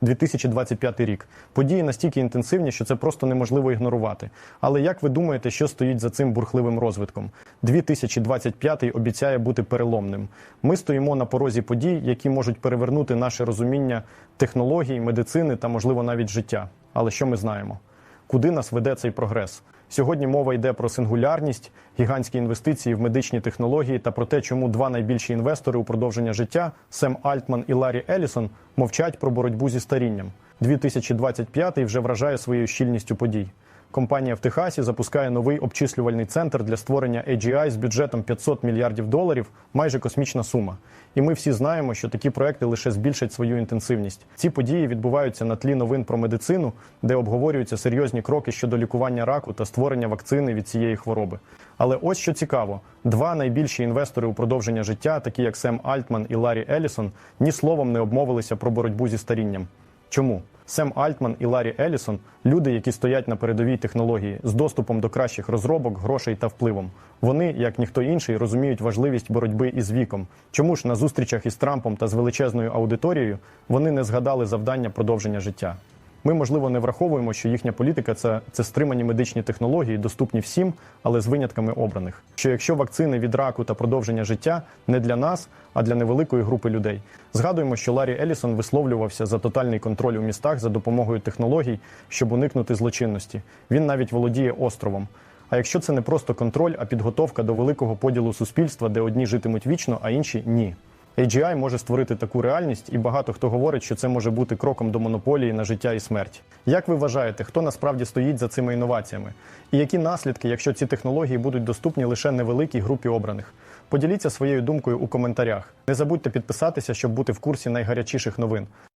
2025 рік. Події настільки інтенсивні, що це просто неможливо ігнорувати. Але як ви думаєте, що стоїть за цим бурхливим розвитком? 2025 обіцяє бути переломним. Ми стоїмо на порозі подій, які можуть перевернути наше розуміння технологій, медицини та, можливо, навіть життя. Але що ми знаємо? Куди нас веде цей прогрес? Сьогодні мова йде про сингулярність, гігантські інвестиції в медичні технології та про те, чому два найбільші інвестори у продовження життя Сем Альтман і Ларі Елісон мовчать про боротьбу зі старінням. 2025 вже вражає своєю щільністю подій. Компанія в Техасі запускає новий обчислювальний центр для створення AGI з бюджетом 500 мільярдів доларів, майже космічна сума. І ми всі знаємо, що такі проекти лише збільшать свою інтенсивність. Ці події відбуваються на тлі новин про медицину, де обговорюються серйозні кроки щодо лікування раку та створення вакцини від цієї хвороби. Але ось що цікаво: два найбільші інвестори у продовження життя, такі як Сем Альтман і Ларі Елісон, ні словом не обмовилися про боротьбу зі старінням. Чому? Сем Альтман і Ларі Елісон люди, які стоять на передовій технології з доступом до кращих розробок, грошей та впливом. Вони, як ніхто інший, розуміють важливість боротьби із віком. Чому ж на зустрічах із Трампом та з величезною аудиторією вони не згадали завдання продовження життя? Ми, можливо, не враховуємо, що їхня політика це, це стримані медичні технології, доступні всім, але з винятками обраних. Що якщо вакцини від раку та продовження життя не для нас, а для невеликої групи людей. Згадуємо, що Ларі Елісон висловлювався за тотальний контроль у містах за допомогою технологій, щоб уникнути злочинності. Він навіть володіє островом. А якщо це не просто контроль, а підготовка до великого поділу суспільства, де одні житимуть вічно, а інші ні. AGI може створити таку реальність, і багато хто говорить, що це може бути кроком до монополії на життя і смерть. Як ви вважаєте, хто насправді стоїть за цими інноваціями? І які наслідки, якщо ці технології будуть доступні лише невеликій групі обраних? Поділіться своєю думкою у коментарях. Не забудьте підписатися, щоб бути в курсі найгарячіших новин.